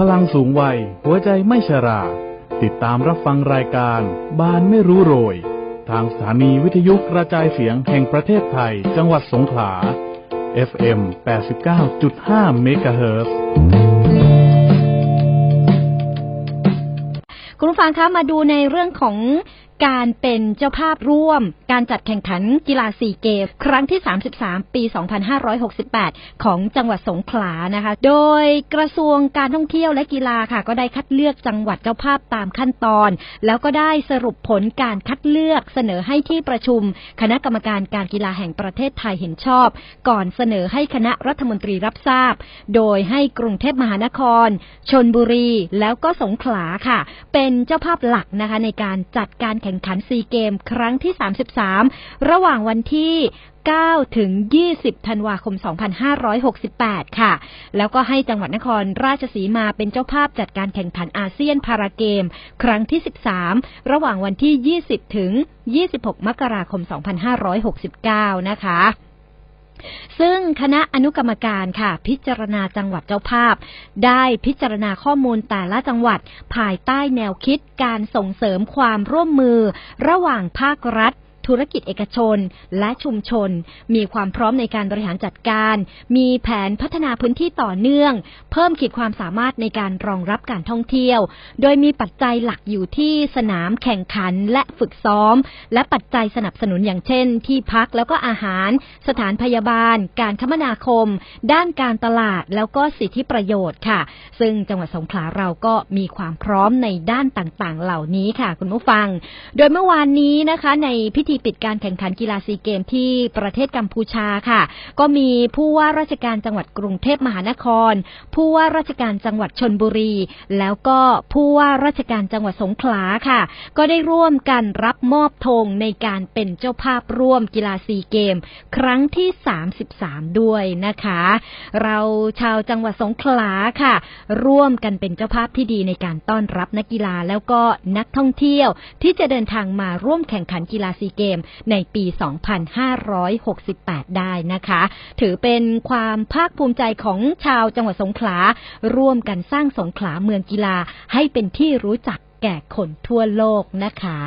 พลังสูงวัย หัวใจไม่ชรา ติดตามรับฟังรายการบ้านไม่รู้โรย ทางสถานีวิทยุกระจายเสียงแห่งประเทศไทย จังหวัดสงขลา FM 89.5เมกะเฮิรตซ์คุณผู้ฟังคะมาดูในเรื่องของ การเป็นเจ้าภาพร่วม การจัดแข่งขันกีฬาซีเกมครั้งที่ 33 ปี 2568 ของจังหวัดสงขลานะคะ โดยกระทรวงการท่องเที่ยวและกีฬาค่ะ ก็ได้คัดเลือกจังหวัดเจ้าภาพตามขั้นตอน แล้วก็ได้สรุปผลการคัดเลือกเสนอให้ที่ประชุม คณะกรรมการการกีฬาแห่งประเทศไทยเห็นชอบ ก่อนเสนอให้คณะรัฐมนตรีรับทราบ โดยให้กรุงเทพมหานคร ชนบุรี แล้วก็สงขลาค่ะ เป็นเจ้าภาพหลักนะคะในการจัดการแข่งขันซีเกมครั้งที่ 33 ระหว่างวันที่9ถึง 20 ธันวาคม 2568 ค่ะ แล้วก็ให้จังหวัดนครราชสีมาเป็นเจ้าภาพจัดการแข่งขันอาเซียนพาราเกม ครั้งที่ 13 ระหว่างวันที่ 20 ถึง 26 มกราคม 2569 นะคะ ซึ่งคณะอนุกรรมการค่ะ พิจารณาจังหวัดเจ้าภาพ ได้พิจารณาข้อมูลแต่ละจังหวัด ภายใต้แนวคิดการส่งเสริมความร่วมมือ ระหว่างภาครัฐ ธุรกิจเอกชน และชุมชน มีความพร้อมในการบริหารจัดการ มีแผนพัฒนาพื้นที่ต่อเนื่อง เพิ่มขีดความสามารถในการรองรับการท่องเที่ยว โดยมีปัจจัยหลักอยู่ที่สนามแข่งขันและฝึกซ้อม และปัจจัยสนับสนุนอย่างเช่น ที่พักแล้วก็อาหาร สถานพยาบาล การคมนาคม ด้านการตลาดแล้วก็สิทธิประโยชน์ค่ะ ซึ่งจังหวัดสงขลาเราก็มีความพร้อมในด้านต่างๆ เหล่านี้ค่ะ คุณผู้ฟัง โดยเมื่อวานนี้นะคะ ในพิธีปิดการแข่งขันกีฬาซีเกมที่ประเทศกัมพูชาค่ะ ก็มีผู้ว่าราชการจังหวัดกรุงเทพมหานคร ผู้ว่าราชการจังหวัดชนบุรี แล้วก็ผู้ว่าราชการจังหวัดสงขลาค่ะ ก็ได้ร่วมกันรับมอบธงในการเป็นเจ้าภาพร่วมกีฬาซีเกม ครั้งที่ 33 ด้วยนะคะ เราชาวจังหวัดสงขลาค่ะ ร่วมกันเป็นเจ้าภาพที่ดีในการต้อนรับนักกีฬาแล้วก็นักท่องเที่ยวที่จะเดินทางมาร่วมแข่งขันกีฬาซีเกมในปี 2568 ได้นะคะ ถือเป็นความภาคภูมิใจของชาวจังหวัดสงขลา ร่วมกันสร้างสงขลาเมืองกีฬาให้เป็นที่รู้จักแก่คนทั่วโลกนะคะ